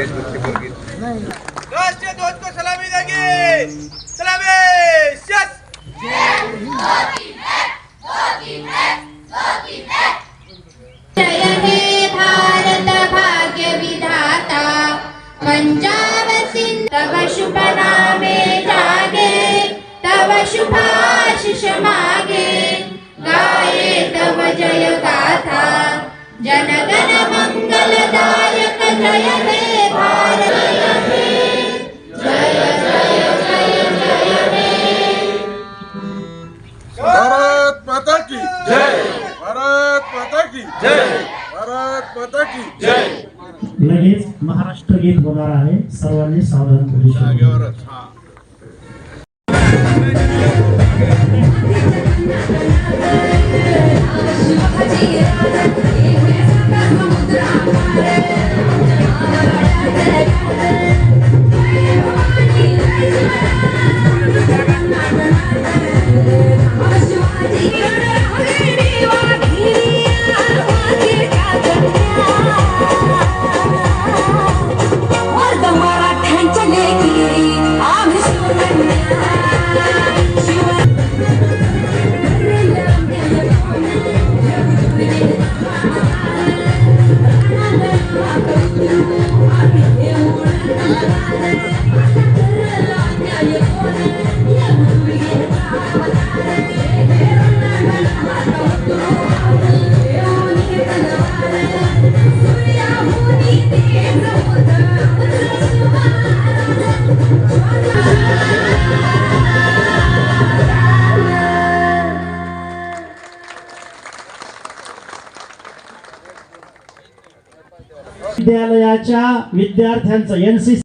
देशभक्तीपर गीत। राष्ट्रीय ध्वज को सलामी देंगे। सलामी। भारत भाग्य विधाता पंजाब सिंध तव शुभ नामे जागे तव शुभाशिष मागे। गाये तव जय गाथा जनगण मंगलदायक जय हे माता की जय. लगेच महाराष्ट्र गीत होणार आहे. सर्वांनी सावधान जागेवरच Yeah, we're moving विद्यालयाच्या विद्यार्थ्यांचं एन सी